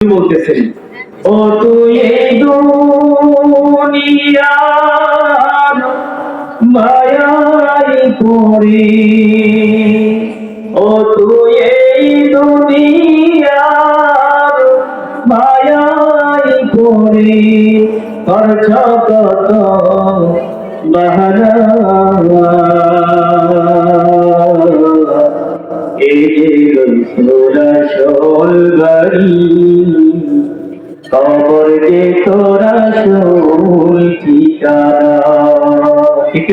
বলতেছেন ও তুই এই দুনিয়ার মায়াই পড়ে ও তুই এই দুনিয়ার মায়াই পড়ে করছ কত বাহানা। শোল বাড়ি কবর যে তোরা শোল ঠিকানা?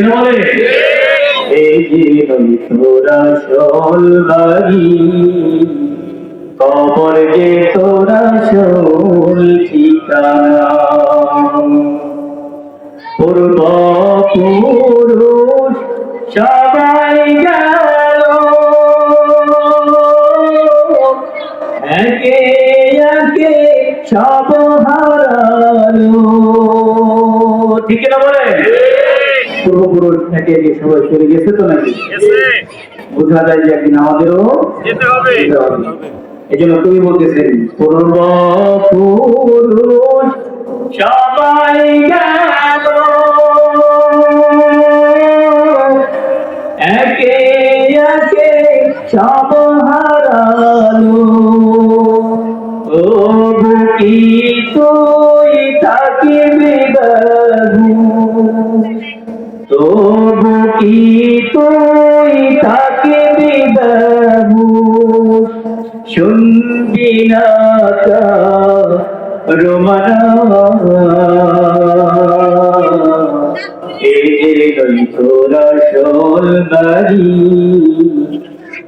বলে এই যে তোরা শোল বাড়ি কবর তোরা শোল ঠিকানা। পূর্ব পুরুষ সব হারালো। ঠিক না বলে? পূর্বপুরুষ একে সবাই চলে গেছে তো নাকি? বোঝা যায় যে একদিন আমাদেরও যেতে হবে। এই জন্য তুমি বলতেছেন পূর্ব পুরুষ সবাই গেল। একে একে সব তবু কি তুই থাকিবি বাবু? শুনবি না রোমানা। গই তোরা শোল বাড়ি,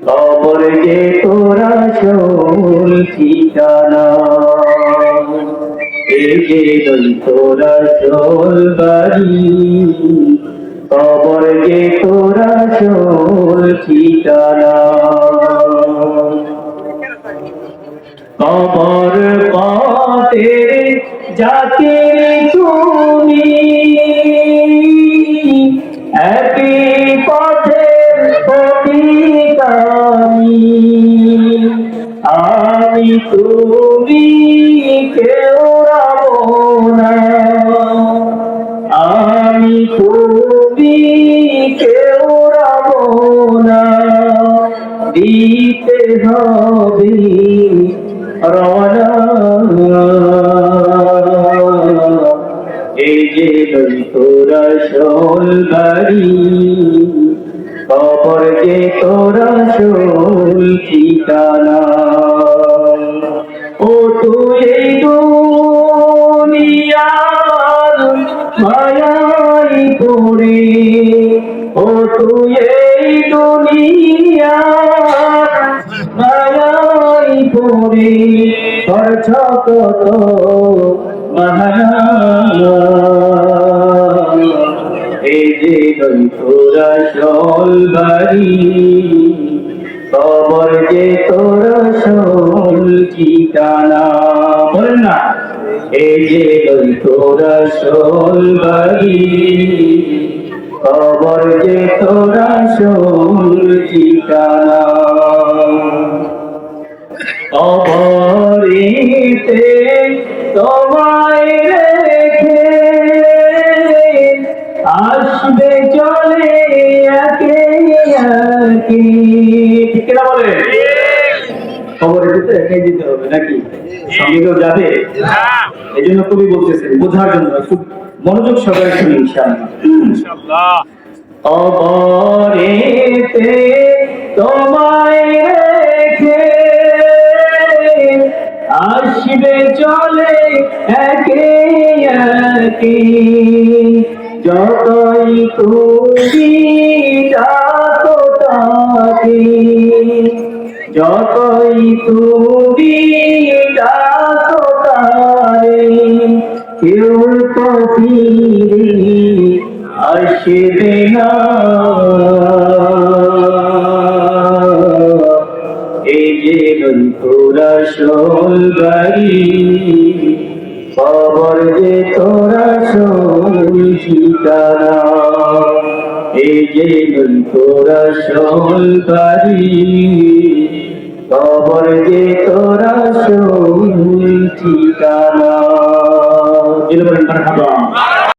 খবর যে তোরা শোল ঠিকানা। গই তোরা শোল বাড়ি খবর যে তোরা শোল ঠিকানা। কবর পথে যাতে তুমি একই পথের অধিকারী আমি তুমি হবে রওনা এই যে তোরা শোল বাড়ি খবর যে তোরা ঠিকানা। ও তুই এই পড়ে করছ কত মহানা এই যে তোরা শোল বাড়ি, কবর যে তোরা শোল ঠিকানা। বলেন না? এই যে তোরা শোল বাড়ি, কবর যে তোরা শোল ঠিকানা। খবরে দিতে একে দিতে হবে নাকি? সঙ্গে কেউ যাবে? এই জন্য কবি বলতেছেন বোঝার জন্য খুব মনোযোগ সহকারে শুনি ইনশাআল্লাহ। ইনশাআল্লাহ। অবরেতে তোমায় রেখে আসবে চলে একে একে। যতই তুমি যতই তুমি ডাকো তারে, কেউ তো ফিরে আসবে না। এই যে তোরা শোল বাড়ি, খবর যে তোরা শোল ঠিকানা এই যে তোরা বাড়ি কবর যে তোরা শুন ঠিকানা।